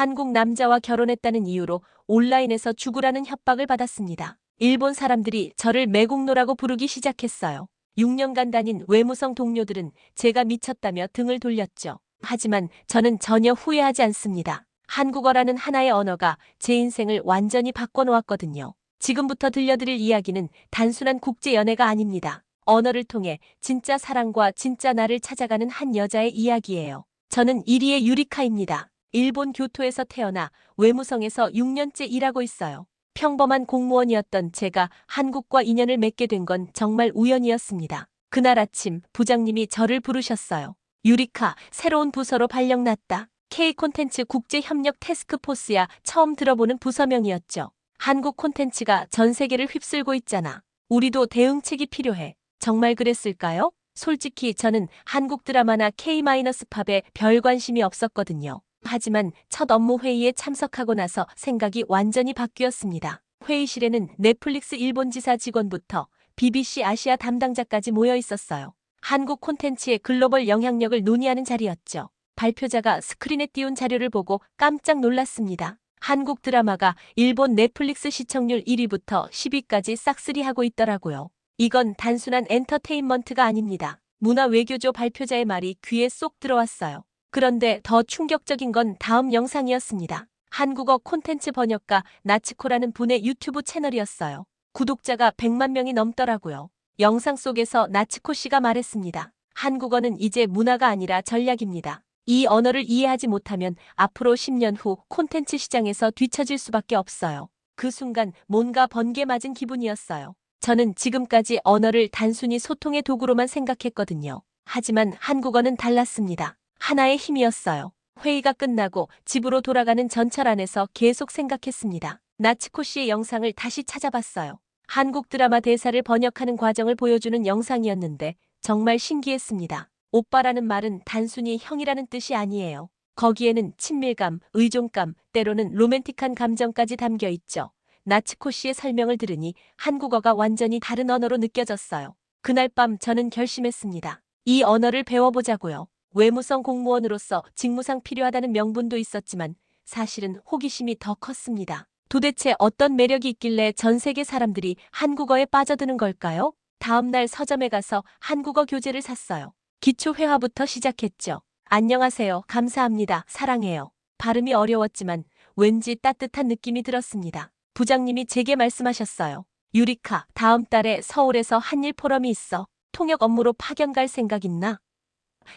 한국 남자와 결혼했다는 이유로 온라인에서 죽으라는 협박을 받았습니다. 일본 사람들이 저를 매국노라고 부르기 시작했어요. 6년간 다닌 외무성 동료들은 제가 미쳤다며 등을 돌렸죠. 하지만 저는 전혀 후회하지 않습니다. 한국어라는 하나의 언어가 제 인생을 완전히 바꿔놓았거든요. 지금부터 들려드릴 이야기는 단순한 국제 연애가 아닙니다. 언어를 통해 진짜 사랑과 진짜 나를 찾아가는 한 여자의 이야기예요. 저는 이리의 유리카입니다. 일본 교토에서 태어나 외무성에서 6년째 일하고 있어요. 평범한 공무원이었던 제가 한국과 인연을 맺게 된 건 정말 우연이었습니다. 그날 아침 부장님이 저를 부르셨어요. 유리카, 새로운 부서로 발령났다. K 콘텐츠 국제협력 테스크포스야 처음 들어보는 부서명이었죠. 한국 콘텐츠가 전 세계를 휩쓸고 있잖아. 우리도 대응책이 필요해. 정말 그랬을까요? 솔직히 저는 한국 드라마나 K-팝에 별 관심이 없었거든요. 하지만 첫 업무 회의에 참석하고 나서 생각이 완전히 바뀌었습니다. 회의실에는 넷플릭스 일본 지사 직원부터 BBC 아시아 담당자까지 모여 있었어요. 한국 콘텐츠의 글로벌 영향력을 논의하는 자리였죠. 발표자가 스크린에 띄운 자료를 보고 깜짝 놀랐습니다. 한국 드라마가 일본 넷플릭스 시청률 1위부터 10위까지 싹쓸이하고 있더라고요. 이건 단순한 엔터테인먼트가 아닙니다. 문화 외교조 발표자의 말이 귀에 쏙 들어왔어요. 그런데 더 충격적인 건 다음 영상이었습니다. 한국어 콘텐츠 번역가 나치코라는 분의 유튜브 채널이었어요. 구독자가 100만 명이 넘더라고요. 영상 속에서 나치코 씨가 말했습니다. 한국어는 이제 문화가 아니라 전략입니다. 이 언어를 이해하지 못하면 앞으로 10년 후 콘텐츠 시장에서 뒤처질 수밖에 없어요. 그 순간 뭔가 번개 맞은 기분이었어요. 저는 지금까지 언어를 단순히 소통의 도구로만 생각했거든요. 하지만 한국어는 달랐습니다. 하나의 힘이었어요. 회의가 끝나고 집으로 돌아가는 전철 안에서 계속 생각했습니다. 나치코 씨의 영상을 다시 찾아봤어요. 한국 드라마 대사를 번역하는 과정을 보여주는 영상이었는데 정말 신기했습니다. 오빠라는 말은 단순히 형이라는 뜻이 아니에요. 거기에는 친밀감, 의존감, 때로는 로맨틱한 감정까지 담겨 있죠. 나치코 씨의 설명을 들으니 한국어가 완전히 다른 언어로 느껴졌어요. 그날 밤 저는 결심했습니다. 이 언어를 배워보자고요. 외무성 공무원으로서 직무상 필요하다는 명분도 있었지만 사실은 호기심이 더 컸습니다. 도대체 어떤 매력이 있길래 전 세계 사람들이 한국어에 빠져드는 걸까요? 다음 날 서점에 가서 한국어 교재를 샀어요. 기초 회화부터 시작했죠. 안녕하세요. 감사합니다. 사랑해요. 발음이 어려웠지만 왠지 따뜻한 느낌이 들었습니다. 부장님이 제게 말씀하셨어요. 유리카, 다음 달에 서울에서 한일 포럼이 있어. 통역 업무로 파견 갈 생각 있나?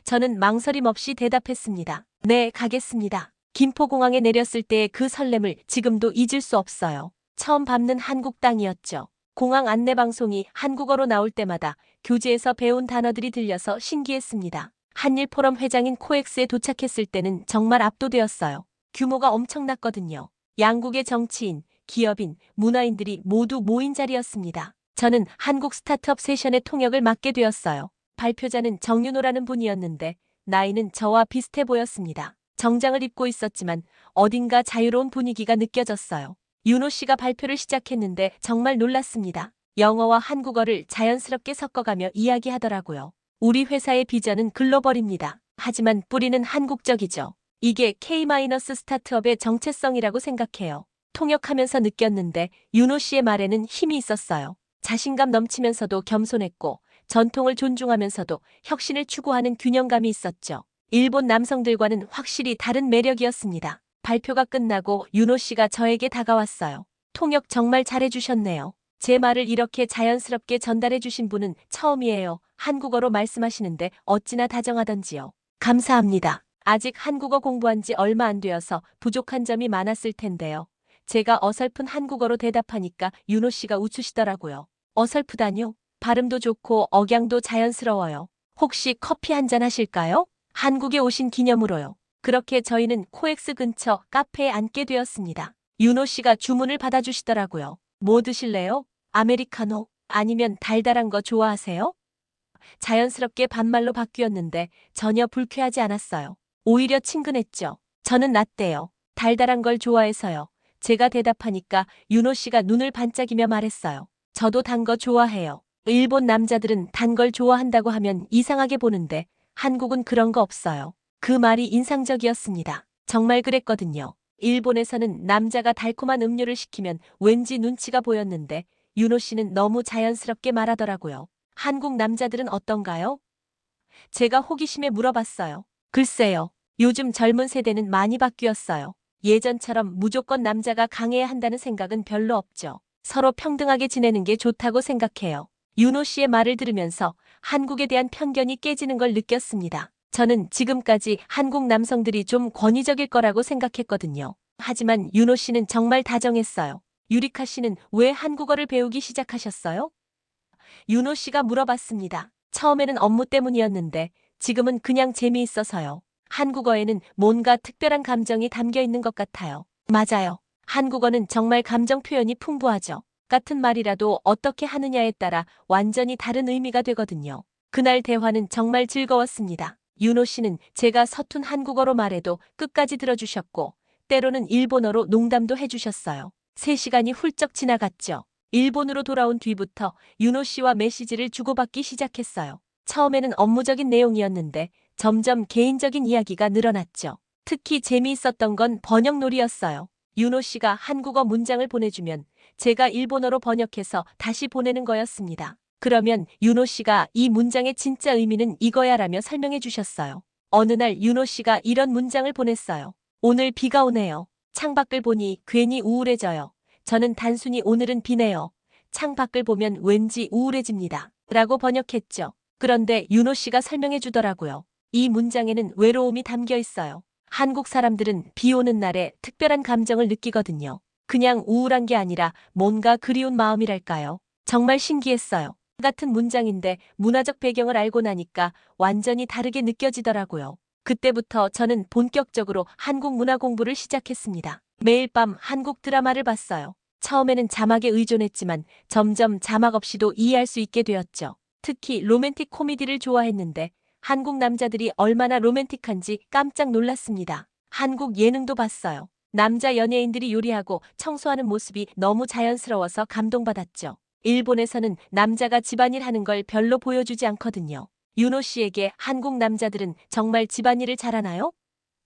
저는 망설임 없이 대답했습니다. 네, 가겠습니다. 김포공항에 내렸을 때의 그 설렘을 지금도 잊을 수 없어요. 처음 밟는 한국 땅이었죠. 공항 안내방송이 한국어로 나올 때마다 교재에서 배운 단어들이 들려서 신기했습니다. 한일 포럼 회장인 코엑스에 도착했을 때는 정말 압도되었어요. 규모가 엄청났거든요. 양국의 정치인, 기업인, 문화인들이 모두 모인 자리였습니다. 저는 한국 스타트업 세션의 통역을 맡게 되었어요. 발표자는 정윤호라는 분이었는데 나이는 저와 비슷해 보였습니다. 정장을 입고 있었지만 어딘가 자유로운 분위기가 느껴졌어요. 윤호 씨가 발표를 시작했는데 정말 놀랐습니다. 영어와 한국어를 자연스럽게 섞어가며 이야기하더라고요. 우리 회사의 비전은 글로벌입니다. 하지만 뿌리는 한국적이죠. 이게 K- 스타트업의 정체성이라고 생각해요. 통역하면서 느꼈는데 윤호 씨의 말에는 힘이 있었어요. 자신감 넘치면서도 겸손했고 전통을 존중하면서도 혁신을 추구하는 균형감이 있었죠. 일본 남성들과는 확실히 다른 매력이었습니다. 발표가 끝나고 윤호 씨가 저에게 다가왔어요. 통역 정말 잘해주셨네요. 제 말을 이렇게 자연스럽게 전달해주신 분은 처음이에요. 한국어로 말씀하시는데 어찌나 다정하던지요. 감사합니다. 아직 한국어 공부한 지 얼마 안 되어서 부족한 점이 많았을 텐데요. 제가 어설픈 한국어로 대답하니까 윤호 씨가 웃으시더라고요. 어설프다뇨? 발음도 좋고 억양도 자연스러워요. 혹시 커피 한 잔 하실까요? 한국에 오신 기념으로요. 그렇게 저희는 코엑스 근처 카페에 앉게 되었습니다. 윤호 씨가 주문을 받아주시더라고요. 뭐 드실래요? 아메리카노? 아니면 달달한 거 좋아하세요? 자연스럽게 반말로 바뀌었는데 전혀 불쾌하지 않았어요. 오히려 친근했죠. 저는 라떼요. 달달한 걸 좋아해서요. 제가 대답하니까 윤호 씨가 눈을 반짝이며 말했어요. 저도 단 거 좋아해요. 일본 남자들은 단 걸 좋아한다고 하면 이상하게 보는데 한국은 그런 거 없어요. 그 말이 인상적이었습니다. 정말 그랬거든요. 일본에서는 남자가 달콤한 음료를 시키면 왠지 눈치가 보였는데 윤호 씨는 너무 자연스럽게 말하더라고요. 한국 남자들은 어떤가요? 제가 호기심에 물어봤어요. 글쎄요. 요즘 젊은 세대는 많이 바뀌었어요. 예전처럼 무조건 남자가 강해야 한다는 생각은 별로 없죠. 서로 평등하게 지내는 게 좋다고 생각해요. 윤호 씨의 말을 들으면서 한국에 대한 편견이 깨지는 걸 느꼈습니다. 저는 지금까지 한국 남성들이 좀 권위적일 거라고 생각했거든요. 하지만 윤호 씨는 정말 다정했어요. 유리카 씨는 왜 한국어를 배우기 시작하셨어요? 윤호 씨가 물어봤습니다. 처음에는 업무 때문이었는데 지금은 그냥 재미있어서요. 한국어에는 뭔가 특별한 감정이 담겨 있는 것 같아요. 맞아요. 한국어는 정말 감정 표현이 풍부하죠. 같은 말이라도 어떻게 하느냐에 따라 완전히 다른 의미가 되거든요. 그날 대화는 정말 즐거웠습니다. 윤호 씨는 제가 서툰 한국어로 말해도 끝까지 들어주셨고, 때로는 일본어로 농담도 해주셨어요. 세 시간이 훌쩍 지나갔죠. 일본으로 돌아온 뒤부터 윤호 씨와 메시지를 주고받기 시작했어요. 처음에는 업무적인 내용이었는데 점점 개인적인 이야기가 늘어났죠. 특히 재미있었던 건 번역놀이였어요. 윤호 씨가 한국어 문장을 보내주면 제가 일본어로 번역해서 다시 보내는 거였습니다. 그러면 윤호 씨가 이 문장의 진짜 의미는 이거야 라며 설명해 주셨어요. 어느 날 윤호 씨가 이런 문장을 보냈어요. 오늘 비가 오네요. 창밖을 보니 괜히 우울해져요. 저는 단순히 오늘은 비네요. 창밖을 보면 왠지 우울해집니다. 라고 번역했죠. 그런데 윤호 씨가 설명해 주더라고요. 이 문장에는 외로움이 담겨 있어요. 한국 사람들은 비 오는 날에 특별한 감정을 느끼거든요. 그냥 우울한 게 아니라 뭔가 그리운 마음이랄까요. 정말 신기했어요. 같은 문장인데 문화적 배경을 알고 나니까 완전히 다르게 느껴지더라고요. 그때부터 저는 본격적으로 한국 문화 공부를 시작했습니다. 매일 밤 한국 드라마를 봤어요. 처음에는 자막에 의존했지만 점점 자막 없이도 이해할 수 있게 되었죠. 특히 로맨틱 코미디를 좋아했는데 한국 남자들이 얼마나 로맨틱한지 깜짝 놀랐습니다. 한국 예능도 봤어요. 남자 연예인들이 요리하고 청소하는 모습이 너무 자연스러워서 감동받았죠. 일본에서는 남자가 집안일 하는 걸 별로 보여주지 않거든요. 윤호 씨에게 한국 남자들은 정말 집안일을 잘하나요?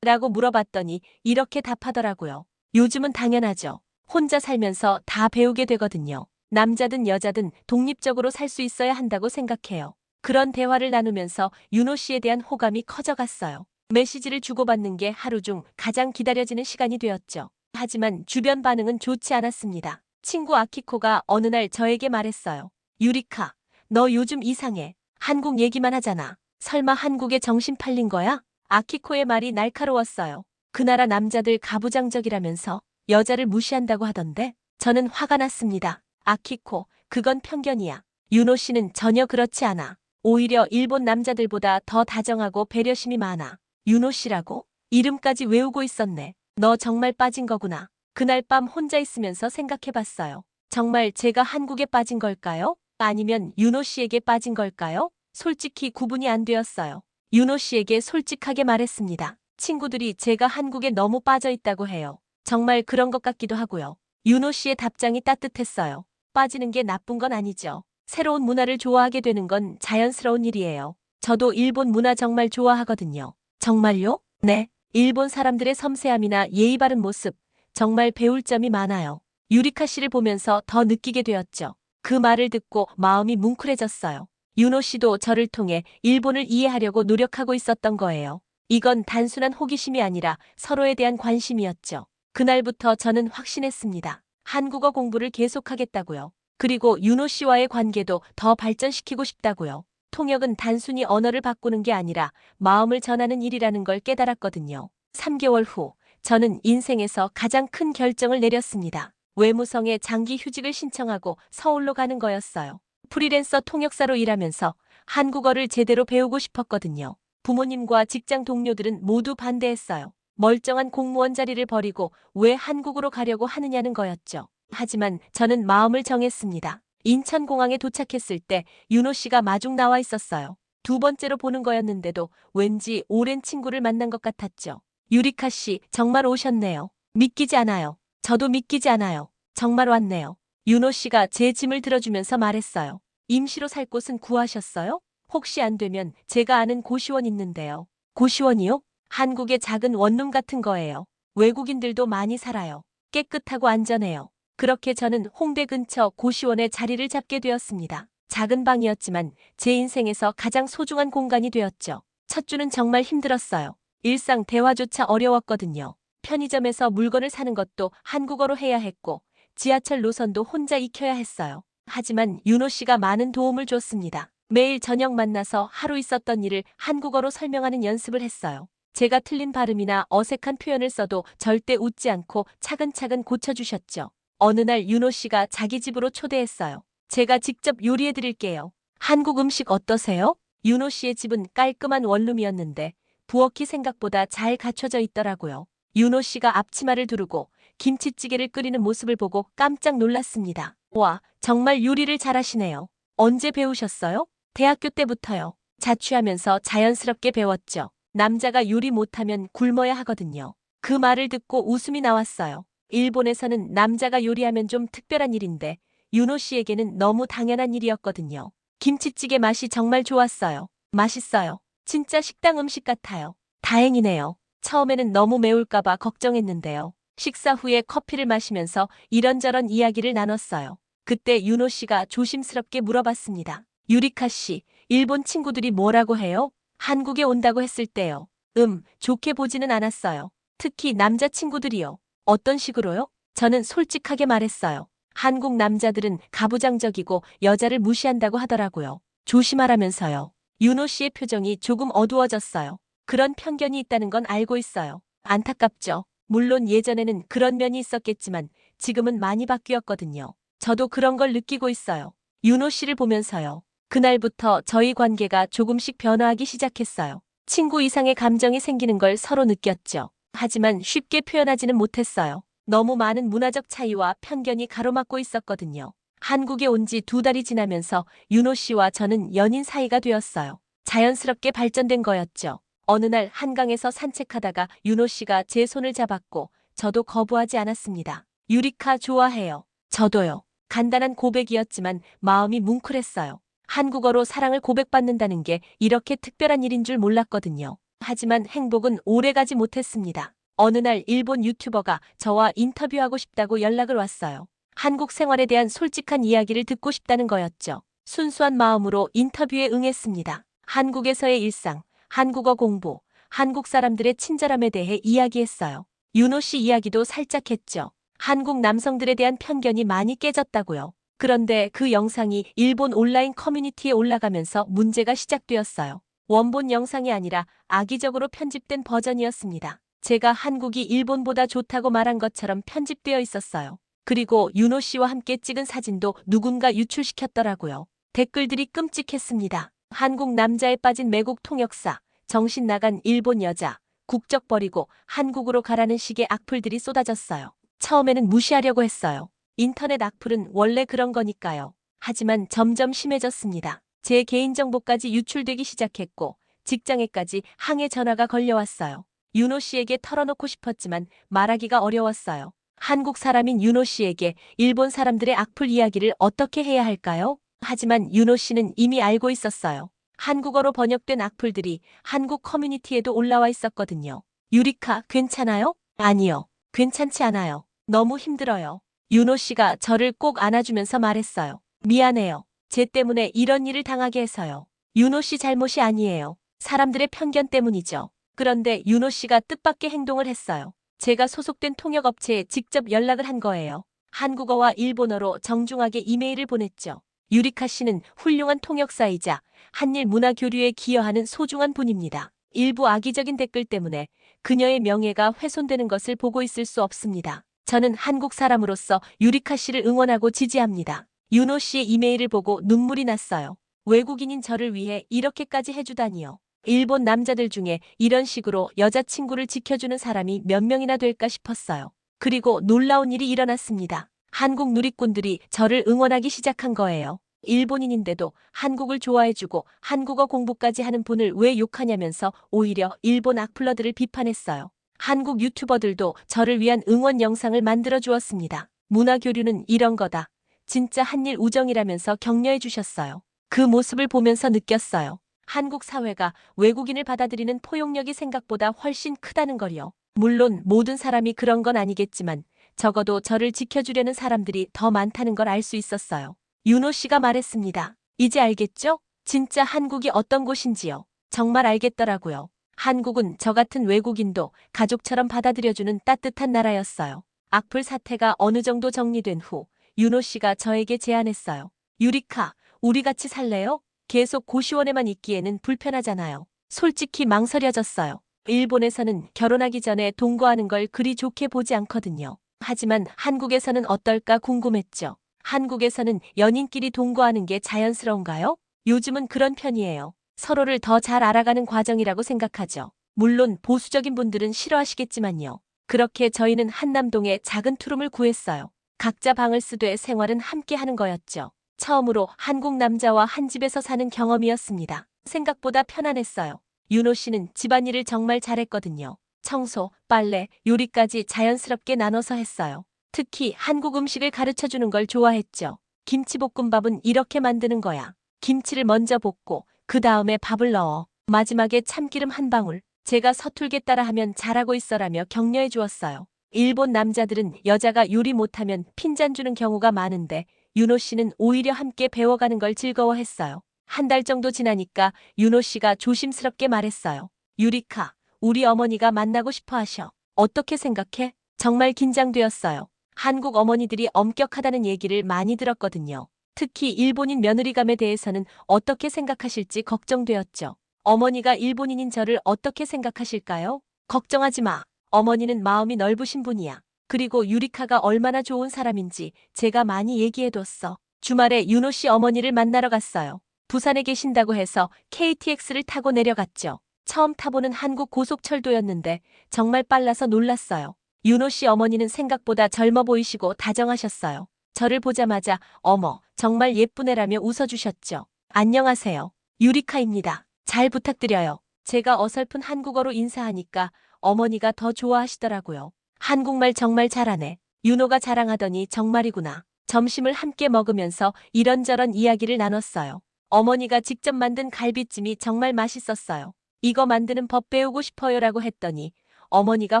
라고 물어봤더니 이렇게 답하더라고요. 요즘은 당연하죠. 혼자 살면서 다 배우게 되거든요. 남자든 여자든 독립적으로 살 수 있어야 한다고 생각해요. 그런 대화를 나누면서 윤호 씨에 대한 호감이 커져갔어요. 메시지를 주고받는 게 하루 중 가장 기다려지는 시간이 되었죠. 하지만 주변 반응은 좋지 않았습니다. 친구 아키코가 어느 날 저에게 말했어요. 유리카, 너 요즘 이상해. 한국 얘기만 하잖아. 설마 한국에 정신 팔린 거야? 아키코의 말이 날카로웠어요. 그 나라 남자들 가부장적이라면서 여자를 무시한다고 하던데 저는 화가 났습니다. 아키코, 그건 편견이야. 윤호 씨는 전혀 그렇지 않아. 오히려 일본 남자들보다 더 다정하고 배려심이 많아. 윤호 씨라고? 이름까지 외우고 있었네. 너 정말 빠진 거구나. 그날 밤 혼자 있으면서 생각해 봤어요. 정말 제가 한국에 빠진 걸까요? 아니면 윤호 씨에게 빠진 걸까요? 솔직히 구분이 안 되었어요. 윤호 씨에게 솔직하게 말했습니다. 친구들이 제가 한국에 너무 빠져 있다고 해요. 정말 그런 것 같기도 하고요. 윤호 씨의 답장이 따뜻했어요. 빠지는 게 나쁜 건 아니죠. 새로운 문화를 좋아하게 되는 건 자연스러운 일이에요. 저도 일본 문화 정말 좋아하거든요. 정말요? 네. 일본 사람들의 섬세함이나 예의 바른 모습, 정말 배울 점이 많아요. 유리카 씨를 보면서 더 느끼게 되었죠. 그 말을 듣고 마음이 뭉클해졌어요. 윤호 씨도 저를 통해 일본을 이해하려고 노력하고 있었던 거예요. 이건 단순한 호기심이 아니라 서로에 대한 관심이었죠. 그날부터 저는 확신했습니다. 한국어 공부를 계속하겠다고요. 그리고 윤호 씨와의 관계도 더 발전시키고 싶다고요. 통역은 단순히 언어를 바꾸는 게 아니라 마음을 전하는 일이라는 걸 깨달았거든요. 3개월 후 저는 인생에서 가장 큰 결정을 내렸습니다. 외무성에 장기 휴직을 신청하고 서울로 가는 거였어요. 프리랜서 통역사로 일하면서 한국어를 제대로 배우고 싶었거든요. 부모님과 직장 동료들은 모두 반대했어요. 멀쩡한 공무원 자리를 버리고 왜 한국으로 가려고 하느냐는 거였죠. 하지만 저는 마음을 정했습니다. 인천공항에 도착했을 때 윤호 씨가 마중 나와 있었어요. 두 번째로 보는 거였는데도 왠지 오랜 친구를 만난 것 같았죠. 유리카 씨, 정말 오셨네요. 믿기지 않아요. 저도 믿기지 않아요. 정말 왔네요. 윤호 씨가 제 짐을 들어주면서 말했어요. 임시로 살 곳은 구하셨어요? 혹시 안 되면 제가 아는 고시원 있는데요. 고시원이요? 한국의 작은 원룸 같은 거예요. 외국인들도 많이 살아요. 깨끗하고 안전해요. 그렇게 저는 홍대 근처 고시원에 자리를 잡게 되었습니다. 작은 방이었지만 제 인생에서 가장 소중한 공간이 되었죠. 첫 주는 정말 힘들었어요. 일상 대화조차 어려웠거든요. 편의점에서 물건을 사는 것도 한국어로 해야 했고 지하철 노선도 혼자 익혀야 했어요. 하지만 윤호 씨가 많은 도움을 줬습니다. 매일 저녁 만나서 하루 있었던 일을 한국어로 설명하는 연습을 했어요. 제가 틀린 발음이나 어색한 표현을 써도 절대 웃지 않고 차근차근 고쳐주셨죠. 어느 날 윤호 씨가 자기 집으로 초대했어요. 제가 직접 요리해 드릴게요. 한국 음식 어떠세요? 윤호 씨의 집은 깔끔한 원룸이었는데 부엌이 생각보다 잘 갖춰져 있더라고요. 윤호 씨가 앞치마를 두르고 김치찌개를 끓이는 모습을 보고 깜짝 놀랐습니다. 와, 정말 요리를 잘하시네요. 언제 배우셨어요? 대학교 때부터요. 자취하면서 자연스럽게 배웠죠. 남자가 요리 못하면 굶어야 하거든요. 그 말을 듣고 웃음이 나왔어요. 일본에서는 남자가 요리하면 좀 특별한 일인데 윤호 씨에게는 너무 당연한 일이었거든요. 김치찌개 맛이 정말 좋았어요. 맛있어요. 진짜 식당 음식 같아요. 다행이네요. 처음에는 너무 매울까봐 걱정했는데요. 식사 후에 커피를 마시면서 이런저런 이야기를 나눴어요. 그때 윤호 씨가 조심스럽게 물어봤습니다. 유리카 씨, 일본 친구들이 뭐라고 해요? 한국에 온다고 했을 때요. 음, 좋게 보지는 않았어요. 특히 남자친구들이요. 어떤 식으로요? 저는 솔직하게 말했어요. 한국 남자들은 가부장적이고 여자를 무시한다고 하더라고요. 조심하라면서요. 윤호 씨의 표정이 조금 어두워졌어요. 그런 편견이 있다는 건 알고 있어요. 안타깝죠. 물론 예전에는 그런 면이 있었겠지만 지금은 많이 바뀌었거든요. 저도 그런 걸 느끼고 있어요. 윤호 씨를 보면서요. 그날부터 저희 관계가 조금씩 변화하기 시작했어요. 친구 이상의 감정이 생기는 걸 서로 느꼈죠. 하지만 쉽게 표현하지는 못했어요. 너무 많은 문화적 차이와 편견이 가로막고 있었거든요. 한국에 온 지 두 달이 지나면서 윤호 씨와 저는 연인 사이가 되었어요. 자연스럽게 발전된 거였죠. 어느 날 한강에서 산책하다가 윤호 씨가 제 손을 잡았고 저도 거부하지 않았습니다. 유리카 좋아해요. 저도요. 간단한 고백이었지만 마음이 뭉클했어요. 한국어로 사랑을 고백받는다는 게 이렇게 특별한 일인 줄 몰랐거든요. 하지만 행복은 오래가지 못했습니다. 어느 날 일본 유튜버가 저와 인터뷰하고 싶다고 연락을 왔어요. 한국 생활에 대한 솔직한 이야기를 듣고 싶다는 거였죠. 순수한 마음으로 인터뷰에 응했습니다. 한국에서의 일상, 한국어 공부, 한국 사람들의 친절함에 대해 이야기했어요. 윤호 씨 이야기도 살짝 했죠. 한국 남성들에 대한 편견이 많이 깨졌다고요. 그런데 그 영상이 일본 온라인 커뮤니티에 올라가면서 문제가 시작되었어요. 원본 영상이 아니라 악의적으로 편집된 버전이었습니다. 제가 한국이 일본보다 좋다고 말한 것처럼 편집되어 있었어요. 그리고 윤호 씨와 함께 찍은 사진도 누군가 유출시켰더라고요. 댓글들이 끔찍했습니다. 한국 남자에 빠진 매국 통역사, 정신 나간 일본 여자, 국적 버리고 한국으로 가라는 식의 악플들이 쏟아졌어요. 처음에는 무시하려고 했어요. 인터넷 악플은 원래 그런 거니까요. 하지만 점점 심해졌습니다. 제 개인정보까지 유출되기 시작했고 직장에까지 항해 전화가 걸려왔어요. 윤호 씨에게 털어놓고 싶었지만 말하기가 어려웠어요. 한국 사람인 윤호 씨에게 일본 사람들의 악플 이야기를 어떻게 해야 할까요? 하지만 윤호 씨는 이미 알고 있었어요. 한국어로 번역된 악플들이 한국 커뮤니티에도 올라와 있었거든요. 유리카, 괜찮아요? 아니요. 괜찮지 않아요. 너무 힘들어요. 윤호 씨가 저를 꼭 안아주면서 말했어요. 미안해요. 제 때문에 이런 일을 당하게 해서요. 윤호 씨 잘못이 아니에요. 사람들의 편견 때문이죠. 그런데 윤호 씨가 뜻밖의 행동을 했어요. 제가 소속된 통역업체에 직접 연락을 한 거예요. 한국어와 일본어로 정중하게 이메일을 보냈죠. 유리카 씨는 훌륭한 통역사이자 한일 문화 교류에 기여하는 소중한 분입니다. 일부 악의적인 댓글 때문에 그녀의 명예가 훼손되는 것을 보고 있을 수 없습니다. 저는 한국 사람으로서 유리카 씨를 응원하고 지지합니다. 윤호 씨의 이메일을 보고 눈물이 났어요. 외국인인 저를 위해 이렇게까지 해주다니요. 일본 남자들 중에 이런 식으로 여자친구를 지켜주는 사람이 몇 명이나 될까 싶었어요. 그리고 놀라운 일이 일어났습니다. 한국 누리꾼들이 저를 응원하기 시작한 거예요. 일본인인데도 한국을 좋아해주고 한국어 공부까지 하는 분을 왜 욕하냐면서 오히려 일본 악플러들을 비판했어요. 한국 유튜버들도 저를 위한 응원 영상을 만들어 주었습니다. 문화 교류는 이런 거다. 진짜 한일 우정이라면서 격려해 주셨어요. 그 모습을 보면서 느꼈어요. 한국 사회가 외국인을 받아들이는 포용력이 생각보다 훨씬 크다는 걸요. 물론 모든 사람이 그런 건 아니겠지만 적어도 저를 지켜주려는 사람들이 더 많다는 걸 알 수 있었어요. 윤호 씨가 말했습니다. 이제 알겠죠? 진짜 한국이 어떤 곳인지요. 정말 알겠더라고요. 한국은 저 같은 외국인도 가족처럼 받아들여주는 따뜻한 나라였어요. 악플 사태가 어느 정도 정리된 후 윤호 씨가 저에게 제안했어요. 유리카, 우리 같이 살래요? 계속 고시원에만 있기에는 불편하잖아요. 솔직히 망설여졌어요. 일본에서는 결혼하기 전에 동거하는 걸 그리 좋게 보지 않거든요. 하지만 한국에서는 어떨까 궁금했죠. 한국에서는 연인끼리 동거하는 게 자연스러운가요? 요즘은 그런 편이에요. 서로를 더 잘 알아가는 과정이라고 생각하죠. 물론 보수적인 분들은 싫어하시겠지만요. 그렇게 저희는 한남동에 작은 투룸을 구했어요. 각자 방을 쓰되 생활은 함께 하는 거였죠. 처음으로 한국 남자와 한 집에서 사는 경험이었습니다. 생각보다 편안했어요. 윤호 씨는 집안일을 정말 잘했거든요. 청소, 빨래, 요리까지 자연스럽게 나눠서 했어요. 특히 한국 음식을 가르쳐 주는 걸 좋아했죠. 김치볶음밥은 이렇게 만드는 거야. 김치를 먼저 볶고 그 다음에 밥을 넣어. 마지막에 참기름 한 방울. 제가 서툴게 따라하면 잘하고 있어라며 격려해 주었어요. 일본 남자들은 여자가 요리 못하면 핀잔 주는 경우가 많은데 윤호 씨는 오히려 함께 배워가는 걸 즐거워했어요. 한 달 정도 지나니까 윤호 씨가 조심스럽게 말했어요. 유리카, 우리 어머니가 만나고 싶어 하셔. 어떻게 생각해? 정말 긴장되었어요. 한국 어머니들이 엄격하다는 얘기를 많이 들었거든요. 특히 일본인 며느리감에 대해서는 어떻게 생각하실지 걱정되었죠. 어머니가 일본인인 저를 어떻게 생각하실까요? 걱정하지 마. 어머니는 마음이 넓으신 분이야. 그리고 유리카가 얼마나 좋은 사람인지 제가 많이 얘기해뒀어. 주말에 윤호 씨 어머니를 만나러 갔어요. 부산에 계신다고 해서 KTX를 타고 내려갔죠. 처음 타보는 한국 고속철도였는데 정말 빨라서 놀랐어요. 윤호 씨 어머니는 생각보다 젊어 보이시고 다정하셨어요. 저를 보자마자 어머, 정말 예쁘네라며 웃어주셨죠. 안녕하세요. 유리카입니다. 잘 부탁드려요. 제가 어설픈 한국어로 인사하니까 어머니가 더 좋아하시더라고요. 한국말 정말 잘하네. 윤호가 자랑하더니 정말이구나. 점심을 함께 먹으면서 이런저런 이야기를 나눴어요. 어머니가 직접 만든 갈비찜이 정말 맛있었어요. 이거 만드는 법 배우고 싶어요 라고 했더니 어머니가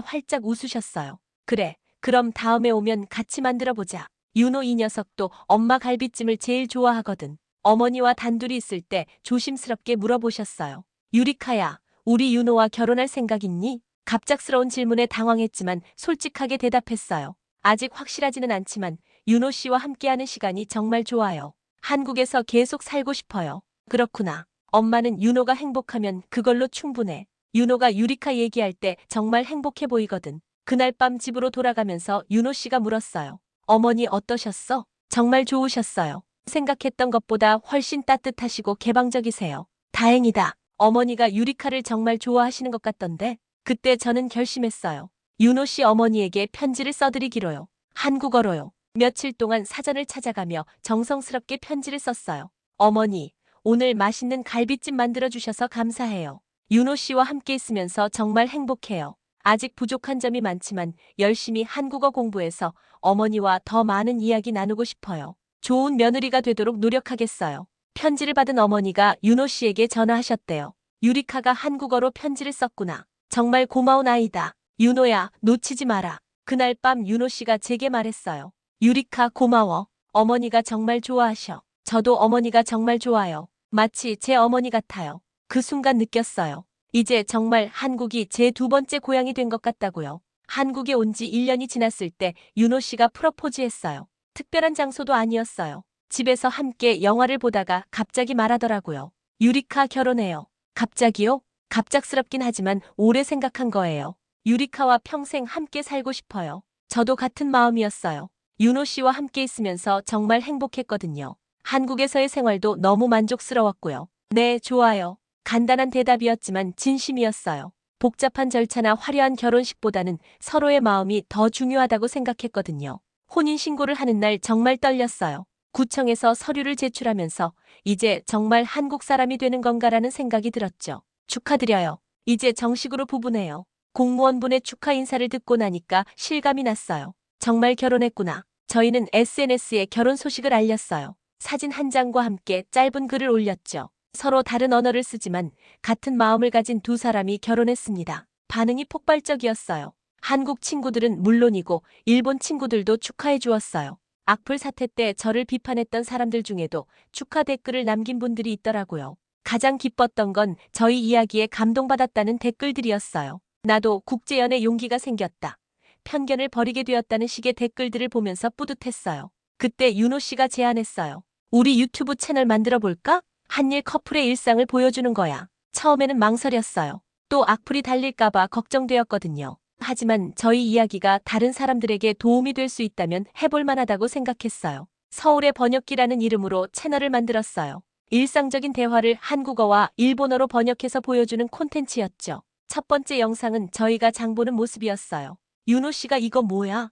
활짝 웃으셨어요. 그래, 그럼 다음에 오면 같이 만들어 보자. 윤호 이 녀석도 엄마 갈비찜을 제일 좋아하거든. 어머니와 단둘이 있을 때 조심스럽게 물어보셨어요. 유리카야, 우리 윤호와 결혼할 생각 있니? 갑작스러운 질문에 당황했지만 솔직하게 대답했어요. 아직 확실하지는 않지만 윤호 씨와 함께하는 시간이 정말 좋아요. 한국에서 계속 살고 싶어요. 그렇구나. 엄마는 윤호가 행복하면 그걸로 충분해. 윤호가 유리카 얘기할 때 정말 행복해 보이거든. 그날 밤 집으로 돌아가면서 윤호 씨가 물었어요. 어머니 어떠셨어? 정말 좋으셨어요. 생각했던 것보다 훨씬 따뜻하시고 개방적이세요. 다행이다. 어머니가 유리카를 정말 좋아하시는 것 같던데. 그때 저는 결심했어요. 윤호 씨 어머니에게 편지를 써드리기로요. 한국어로요. 며칠 동안 사전을 찾아가며 정성스럽게 편지를 썼어요. 어머니, 오늘 맛있는 갈비찜 만들어주셔서 감사해요. 윤호 씨와 함께 있으면서 정말 행복해요. 아직 부족한 점이 많지만 열심히 한국어 공부해서 어머니와 더 많은 이야기 나누고 싶어요. 좋은 며느리가 되도록 노력하겠어요. 편지를 받은 어머니가 윤호 씨에게 전화하셨대요. 유리카가 한국어로 편지를 썼구나. 정말 고마운 아이다. 윤호야, 놓치지 마라. 그날 밤 윤호 씨가 제게 말했어요. 유리카 고마워. 어머니가 정말 좋아하셔. 저도 어머니가 정말 좋아요. 마치 제 어머니 같아요. 그 순간 느꼈어요. 이제 정말 한국이 제 두 번째 고향이 된 것 같다고요. 한국에 온 지 1년이 지났을 때 윤호 씨가 프로포즈했어요. 특별한 장소도 아니었어요. 집에서 함께 영화를 보다가 갑자기 말하더라고요. 유리카 결혼해요. 갑자기요? 갑작스럽긴 하지만 오래 생각한 거예요. 유리카와 평생 함께 살고 싶어요. 저도 같은 마음이었어요. 윤호 씨와 함께 있으면서 정말 행복했거든요. 한국에서의 생활도 너무 만족스러웠고요. 네, 좋아요. 간단한 대답이었지만 진심이었어요. 복잡한 절차나 화려한 결혼식보다는 서로의 마음이 더 중요하다고 생각했거든요. 혼인신고를 하는 날 정말 떨렸어요. 구청에서 서류를 제출하면서 이제 정말 한국 사람이 되는 건가라는 생각이 들었죠. 축하드려요. 이제 정식으로 부부네요. 공무원분의 축하 인사를 듣고 나니까 실감이 났어요. 정말 결혼했구나. 저희는 SNS에 결혼 소식을 알렸어요. 사진 한 장과 함께 짧은 글을 올렸죠. 서로 다른 언어를 쓰지만 같은 마음을 가진 두 사람이 결혼했습니다. 반응이 폭발적이었어요. 한국 친구들은 물론이고 일본 친구들도 축하해 주었어요. 악플 사태 때 저를 비판했던 사람들 중에도 축하 댓글을 남긴 분들이 있더라고요. 가장 기뻤던 건 저희 이야기에 감동받았다는 댓글들이었어요. 나도 국제연애 용기가 생겼다. 편견을 버리게 되었다는 식의 댓글들을 보면서 뿌듯했어요. 그때 윤호 씨가 제안했어요. 우리 유튜브 채널 만들어 볼까? 한일 커플의 일상을 보여주는 거야. 처음에는 망설였어요. 또 악플이 달릴까봐 걱정되었거든요. 하지만 저희 이야기가 다른 사람들에게 도움이 될 수 있다면 해볼 만하다고 생각했어요. 서울의 번역기라는 이름으로 채널을 만들었어요. 일상적인 대화를 한국어와 일본어로 번역해서 보여주는 콘텐츠였죠. 첫 번째 영상은 저희가 장 보는 모습이었어요. 윤호 씨가 이거 뭐야?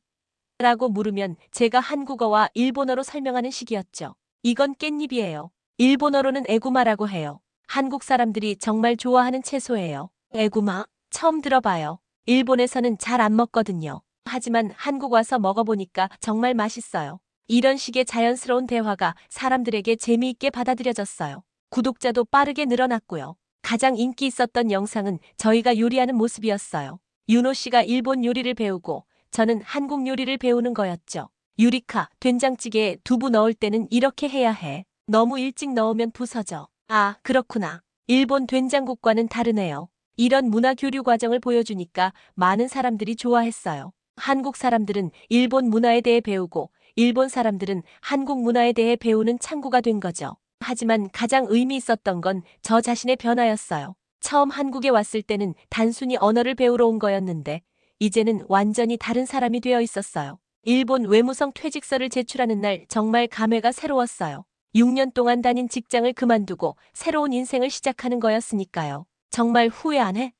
라고 물으면 제가 한국어와 일본어로 설명하는 식이었죠. 이건 깻잎이에요. 일본어로는 에구마라고 해요. 한국 사람들이 정말 좋아하는 채소예요. 에구마? 처음 들어봐요. 일본에서는 잘 안 먹거든요. 하지만 한국 와서 먹어보니까 정말 맛있어요. 이런 식의 자연스러운 대화가 사람들에게 재미있게 받아들여졌어요. 구독자도 빠르게 늘어났고요. 가장 인기 있었던 영상은 저희가 요리하는 모습이었어요. 윤호 씨가 일본 요리를 배우고 저는 한국 요리를 배우는 거였죠. 유리카, 된장찌개에 두부 넣을 때는 이렇게 해야 해. 너무 일찍 넣으면 부서져. 아, 그렇구나. 일본 된장국과는 다르네요. 이런 문화 교류 과정을 보여주니까 많은 사람들이 좋아했어요. 한국 사람들은 일본 문화에 대해 배우고 일본 사람들은 한국 문화에 대해 배우는 창구가 된 거죠. 하지만 가장 의미 있었던 건 저 자신의 변화였어요. 처음 한국에 왔을 때는 단순히 언어를 배우러 온 거였는데 이제는 완전히 다른 사람이 되어 있었어요. 일본 외무성 퇴직서를 제출하는 날 정말 감회가 새로웠어요. 6년 동안 다닌 직장을 그만두고 새로운 인생을 시작하는 거였으니까요. 정말 후회 안 해?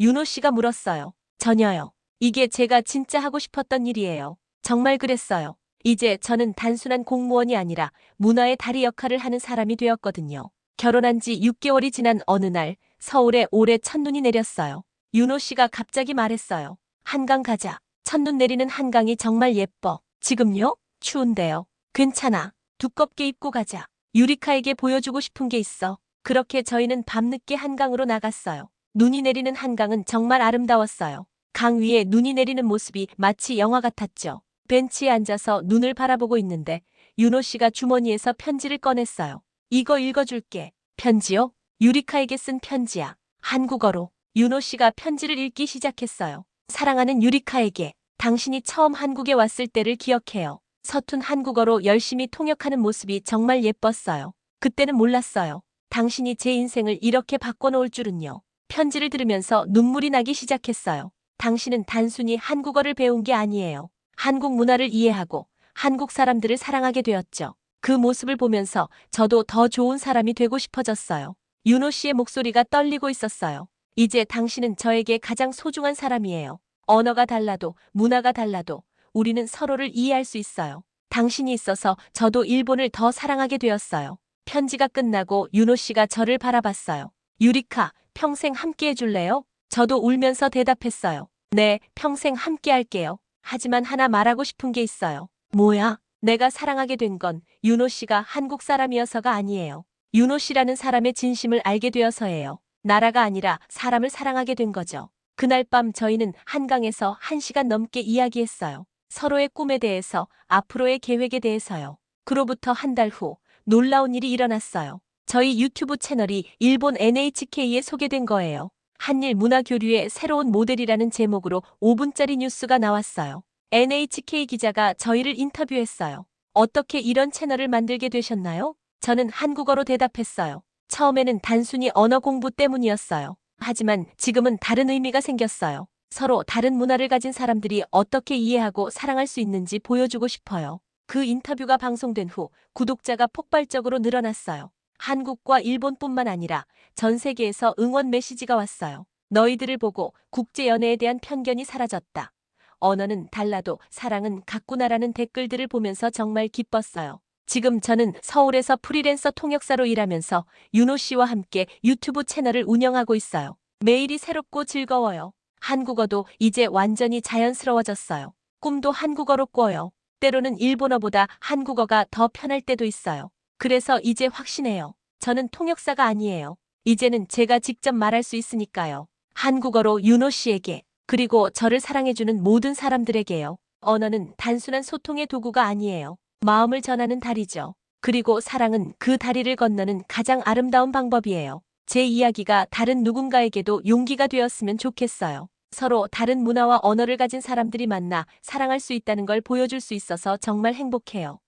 윤호 씨가 물었어요. 전혀요. 이게 제가 진짜 하고 싶었던 일이에요. 정말 그랬어요. 이제 저는 단순한 공무원이 아니라 문화의 다리 역할을 하는 사람이 되었거든요. 결혼한 지 6개월이 지난 어느 날 서울에 올해 첫눈이 내렸어요. 윤호 씨가 갑자기 말했어요. 한강 가자. 첫눈 내리는 한강이 정말 예뻐. 지금요? 추운데요. 괜찮아. 두껍게 입고 가자. 유리카에게 보여주고 싶은 게 있어. 그렇게 저희는 밤늦게 한강으로 나갔어요. 눈이 내리는 한강은 정말 아름다웠어요. 강 위에 눈이 내리는 모습이 마치 영화 같았죠. 벤치에 앉아서 눈을 바라보고 있는데 윤호 씨가 주머니에서 편지를 꺼냈어요. 이거 읽어줄게. 편지요? 유리카에게 쓴 편지야. 한국어로. 윤호 씨가 편지를 읽기 시작했어요. 사랑하는 유리카에게 당신이 처음 한국에 왔을 때를 기억해요. 서툰 한국어로 열심히 통역하는 모습이 정말 예뻤어요. 그때는 몰랐어요. 당신이 제 인생을 이렇게 바꿔놓을 줄은요. 편지를 들으면서 눈물이 나기 시작했어요. 당신은 단순히 한국어를 배운 게 아니에요. 한국 문화를 이해하고 한국 사람들을 사랑하게 되었죠. 그 모습을 보면서 저도 더 좋은 사람이 되고 싶어졌어요. 윤호 씨의 목소리가 떨리고 있었어요. 이제 당신은 저에게 가장 소중한 사람이에요. 언어가 달라도 문화가 달라도 우리는 서로를 이해할 수 있어요. 당신이 있어서 저도 일본을 더 사랑하게 되었어요. 편지가 끝나고 윤호 씨가 저를 바라봤어요. 유리카, 평생 함께 해줄래요? 저도 울면서 대답했어요. 네, 평생 함께 할게요. 하지만 하나 말하고 싶은 게 있어요. 뭐야? 내가 사랑하게 된 건 윤호 씨가 한국 사람이어서가 아니에요. 윤호 씨라는 사람의 진심을 알게 되어서예요. 나라가 아니라 사람을 사랑하게 된 거죠. 그날 밤 저희는 한강에서 한 시간 넘게 이야기했어요. 서로의 꿈에 대해서, 앞으로의 계획에 대해서요. 그로부터 한 달 후, 놀라운 일이 일어났어요. 저희 유튜브 채널이 일본 NHK에 소개된 거예요. 한일 문화 교류의 새로운 모델이라는 제목으로 5분짜리 뉴스가 나왔어요. NHK 기자가 저희를 인터뷰했어요. 어떻게 이런 채널을 만들게 되셨나요? 저는 한국어로 대답했어요. 처음에는 단순히 언어 공부 때문이었어요. 하지만 지금은 다른 의미가 생겼어요. 서로 다른 문화를 가진 사람들이 어떻게 이해하고 사랑할 수 있는지 보여주고 싶어요. 그 인터뷰가 방송된 후 구독자가 폭발적으로 늘어났어요. 한국과 일본뿐만 아니라 전 세계에서 응원 메시지가 왔어요. 너희들을 보고 국제 연애에 대한 편견이 사라졌다. 언어는 달라도 사랑은 같구나라는 댓글들을 보면서 정말 기뻤어요. 지금 저는 서울에서 프리랜서 통역사로 일하면서 윤호 씨와 함께 유튜브 채널을 운영하고 있어요. 매일이 새롭고 즐거워요. 한국어도 이제 완전히 자연스러워졌어요. 꿈도 한국어로 꿔요. 때로는 일본어보다 한국어가 더 편할 때도 있어요. 그래서 이제 확신해요. 저는 통역사가 아니에요. 이제는 제가 직접 말할 수 있으니까요. 한국어로 윤호 씨에게 그리고 저를 사랑해주는 모든 사람들에게요. 언어는 단순한 소통의 도구가 아니에요. 마음을 전하는 다리죠. 그리고 사랑은 그 다리를 건너는 가장 아름다운 방법이에요. 제 이야기가 다른 누군가에게도 용기가 되었으면 좋겠어요. 서로 다른 문화와 언어를 가진 사람들이 만나 사랑할 수 있다는 걸 보여줄 수 있어서 정말 행복해요.